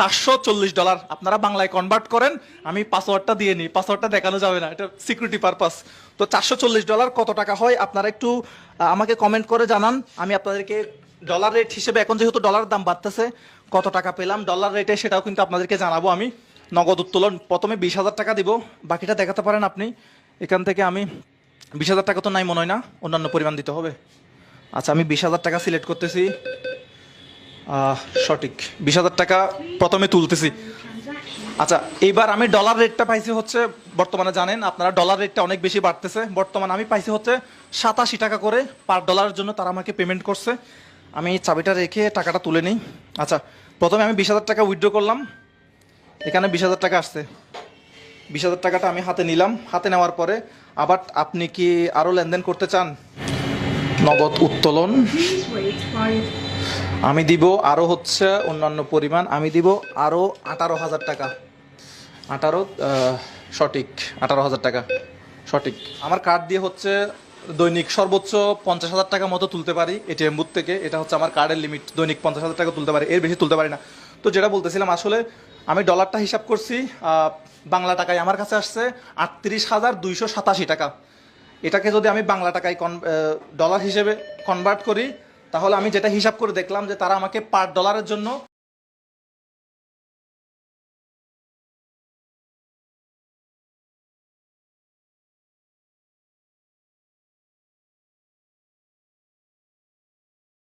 চারশো চল্লিশ ডলার। আপনারা বাংলায় কনভার্ট করেন, আমি পাসওয়ার্ডটা দিয়ে নিই। পাসওয়ার্ডটা দেখানো যাবে না, এটা সিকিউরিটি পারপাস তো চারশো চল্লিশ ডলার কত টাকা হয়? আপনারা একটু আমাকে কমেন্ট করে জানান। আমি আপনাদেরকে ডলার রেট হিসেবে, এখন যেহেতু ডলার দাম বাড়তেছে, কত টাকা পেলাম? ডলার রেটে সেটাও কিন্তু আপনাদেরকে জানাব আমি। নগদ উত্তোলন, প্রথমে বিশ হাজার টাকা দিব। বাকিটা দেখাতে পারেন আপনি। এখান থেকে আমি বিশ হাজার টাকা তো নাই মনে হয় না, অন্যান্য পরিমাণ দিতে হবে। আচ্ছা আমি বিশ হাজার টাকা সিলেক্ট করতেছি। সঠিক। বিশ হাজার টাকা প্রথমে তুলতেছি। আচ্ছা এইবার আমি ডলার রেটটা পাইছি হচ্ছে, বর্তমানে জানেন, আপনারা ডলার রেটটা অনেক বেশি বাড়তেছে। বর্তমানে আমি পাইছি হচ্ছে সাতাশি টাকা করে পার ডলারের জন্য তারা আমাকে পেমেন্ট করছে। আমি চাবিটা রেখে টাকাটা তুলে নিই। আচ্ছা প্রথমে আমি বিশ হাজার টাকা উইথড্র করলাম। এখানে বিশ হাজার টাকা আসছে। বিশ হাজার টাকাটা আমি হাতে নিলাম। হাতে নেওয়ার পরে আবার আপনি কি আরও লেনদেন করতে চান? নগদ উত্তোলন। আমি দিব আরও হচ্ছে অন্যান্য পরিমাণ, আমি দিব আরও আঠারো হাজার টাকা। আঠারো সঠিক, আঠারো হাজার টাকা, সঠিক। আমার কার্ড দিয়ে হচ্ছে দৈনিক সর্বোচ্চ পঞ্চাশ হাজার টাকা মতো তুলতে পারি এটিএম বুথ থেকে। এটা হচ্ছে আমার কার্ডের লিমিট দৈনিক পঞ্চাশ হাজার টাকা তুলতে পারি, এর বেশি তুলতে পারি না। তো যেটা বলতেছিলাম, আসলে আমি ডলারটা হিসাব করছি বাংলা টাকায় আমার কাছে আসছে আটত্রিশ হাজার দুইশো সাতাশি টাকা। এটাকে যদি আমি বাংলা টাকায় কন ডলার হিসেবে কনভার্ট করি তাহলে আমি যেটা হিসাব করে দেখলাম যে তারা আমাকে পার ডলারের জন্য